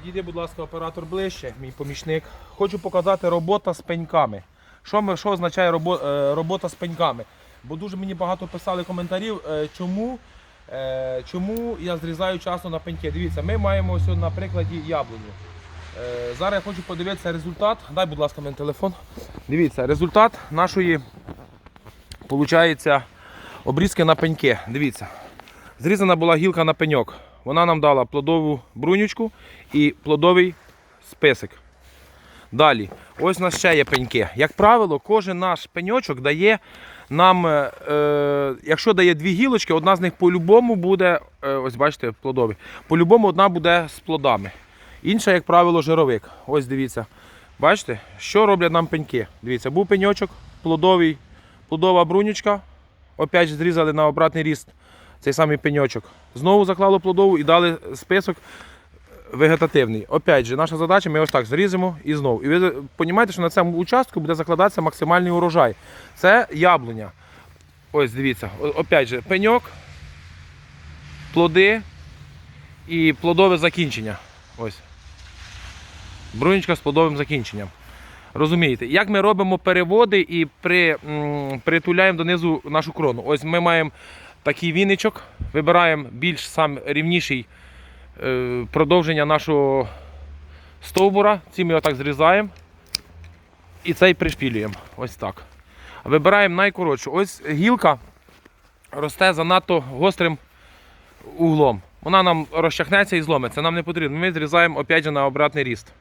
Підійди, будь ласка, оператор ближче, мій помічник. Хочу показати робота з пеньками. Що, ми, що означає робо- е, робота з пеньками? Бо дуже мені багато писали коментарів, е, чому, е, чому я зрізаю часто на пеньки. Дивіться, ми маємо ось на прикладі яблуню. Зараз я хочу подивитися результат. Дай, будь ласка, мені телефон. Дивіться, результат нашої виходить, обрізки на пеньки. Дивіться. Зрізана була гілка на пеньок. Вона нам дала плодову брунючку і плодовий список. Далі, ось у нас ще є пеньки. Як правило, кожен наш пеньочок дає нам, е, е, якщо дає дві гілочки, одна з них по-любому буде, е, ось бачите, плодові. По-любому одна буде з плодами. Інша, як правило, жировик. Ось дивіться. Бачите, що роблять нам пеньки? Дивіться, був пеньочок, плодовий, плодова брунючка. Опять зрізали на обратний ріст цей самий пеньочок. Знову заклали плодову і дали список вегетативний. Опять же, наша задача, ми ось так зрізимо і знову. І ви розумієте, що на цьому участку буде закладатися максимальний урожай. Це яблуня. Ось дивіться, опять же, пеньок, плоди і плодове закінчення. Ось. Брунічка з плодовим закінченням. Розумієте, як ми робимо переводи і при, м, притуляємо донизу нашу крону. Ось ми маємо такий віничок, вибираємо більш сам рівніший е, продовження нашого стовбура. Ці ми отак зрізаємо і цей пришпілюємо. Ось так. Вибираємо найкоротшу. Ось гілка росте занадто гострим углом. Вона нам розчахнеться і зломиться. Нам не потрібно. Ми зрізаємо опять же на обратний ріст.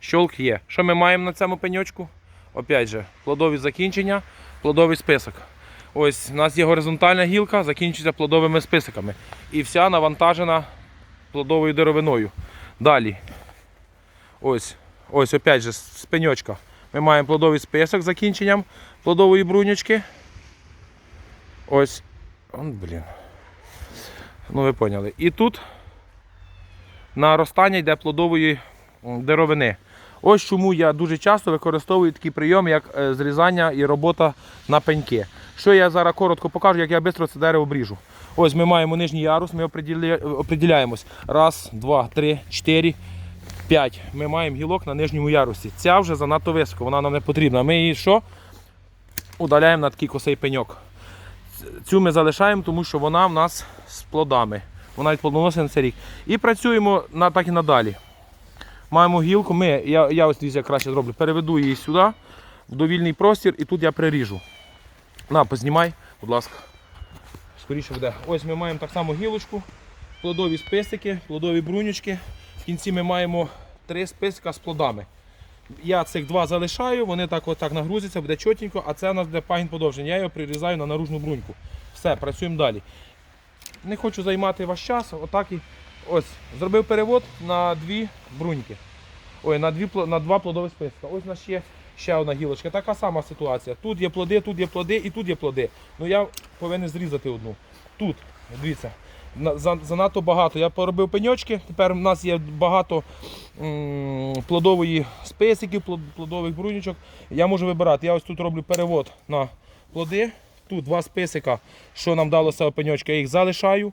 Щолк є. Що ми маємо на цьому пеньочку? Опять же, плодові закінчення, плодовий список. Ось у нас є горизонтальна гілка, закінчується плодовими списиками. І вся навантажена плодовою деревиною. Далі. Ось, ось опять же, з пеньочка. Ми маємо плодовий список з закінченням плодової брунючки. Ось. Он, блін. Ну ви поняли. І тут наростання йде плодової деревини. Ось чому я дуже часто використовую такий прийом, як е, зрізання і робота на пеньки. Що я зараз коротко покажу, як я швидко це дерево обріжу. Ось ми маємо нижній ярус, ми определя- определяємось. Раз, два, три, чотири, п'ять. Ми маємо гілок на нижньому ярусі. Ця вже занадто високо, вона нам не потрібна. Ми її що? Удаляємо на такий косий пеньок. Цю ми залишаємо, тому що вона в нас з плодами. Вона відплодоносить на цей рік. І працюємо на, так і надалі. Маємо гілку, ми, я, я ось дивіться, краще зроблю. Переведу її сюди, в довільний простір, і тут я приріжу. На, познімай, будь ласка. Скоріше буде. Ось ми маємо так само гілочку, плодові списики, плодові брунючки. В кінці ми маємо три списика з плодами. Я цих два залишаю, вони так отак нагрузяться, буде чотенько, а це у нас буде пагін подовження. Я його прирізаю на наружну бруньку. Все, працюємо далі. Не хочу займати ваш час. Отак і ось зробив перевод на дві бруньки. Ой, на, дві, на два плодові списка. Ось у нас є ще одна гілочка. Така сама ситуація. Тут є плоди, тут є плоди і тут є плоди. Ну я повинен зрізати одну. Тут, дивіться, занадто багато. Я поробив пеньочки. Тепер у нас є багато плодової списиків, плодових брунючок. Я можу вибирати. Я ось тут роблю перевод на плоди. Тут два списика, що нам далося пеньочки, я їх залишаю.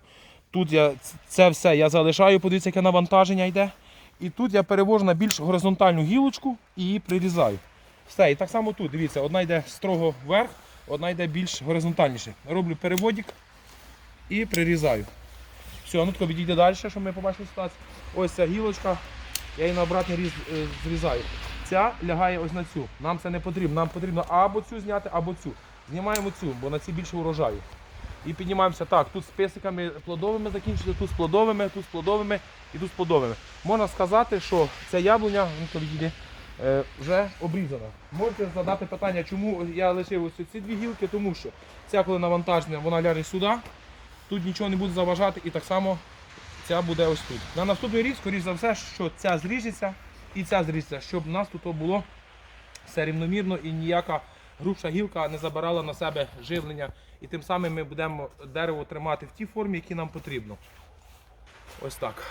Тут я це все я залишаю, подивіться, яке навантаження йде. І тут я перевожу на більш горизонтальну гілочку і її прирізаю. Все, і так само тут, дивіться, одна йде строго вверх, одна йде більш горизонтальніше. Роблю переводик і прирізаю. Все, ну відійде далі, щоб ми побачили ситуацію. Ось ця гілочка, я її на обратний різ е, зрізаю. Ця лягає ось на цю. Нам це не потрібно. Нам потрібно або цю зняти, або цю. Знімаємо цю, бо на цій більше урожаю. І піднімаємося так, тут з писиками плодовими закінчили, тут з плодовими, тут з плодовими і тут з плодовими. Можна сказати, що ця яблуня, ну то е, вже обрізана. Можете задати питання, чому я лишив ось ці дві гілки, тому що ця коли навантажена, вона ляже сюди, тут нічого не буде заважати і так само ця буде ось тут. На наступний рік, скоріш за все, що ця зріжеться і ця зріжеться, щоб у нас тут було все рівномірно і ніяка грубша гілка не забирала на себе живлення. І тим самим ми будемо дерево тримати в тій формі, які нам потрібно. Ось так.